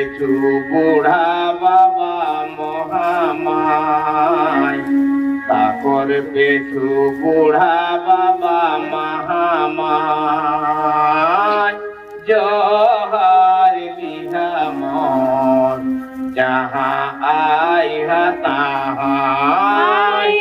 পেছু বুড়া বাবা মহামায়। তাকর পেছু বুড়া বাবা মহামায়। জহার বিহামন যাহা আইহা তাহাই।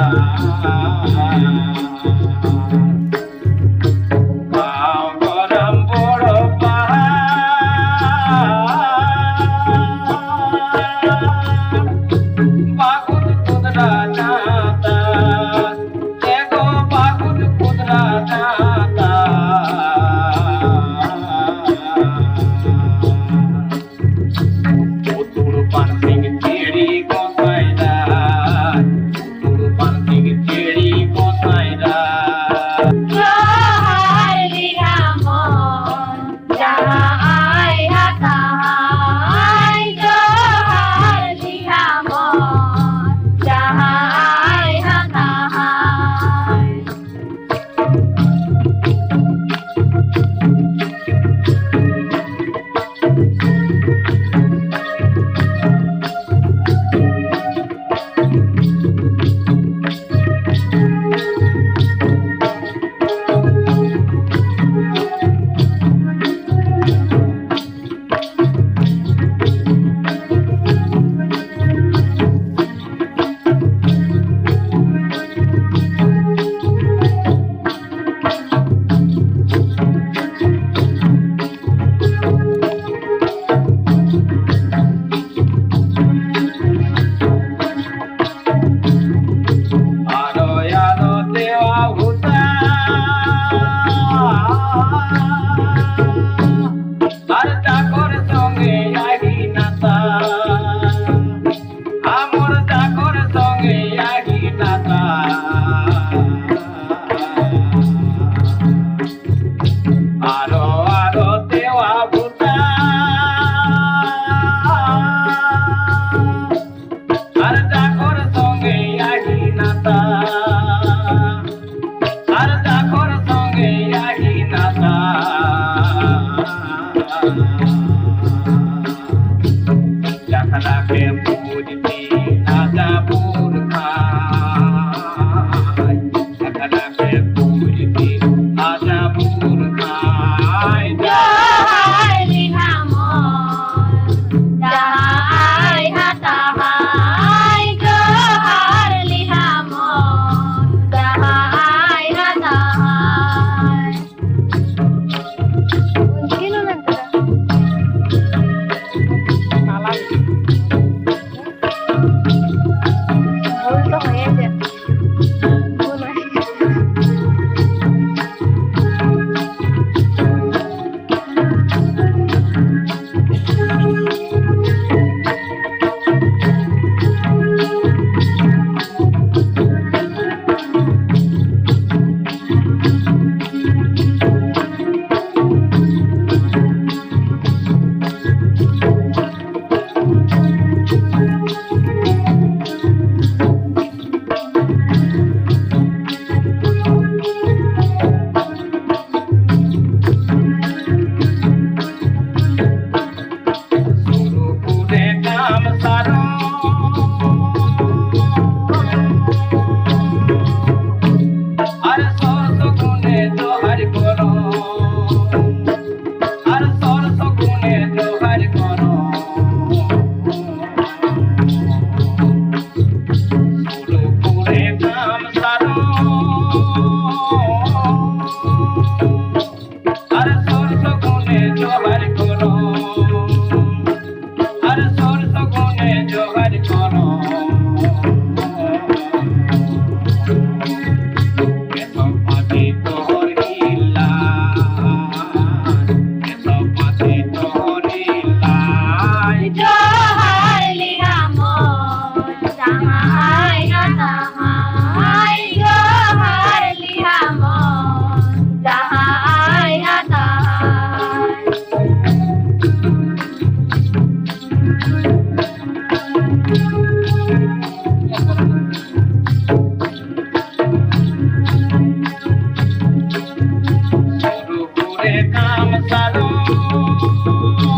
Thank you. আর ডাকর সঙ্গে nada bebo por mim, nada bom. salón.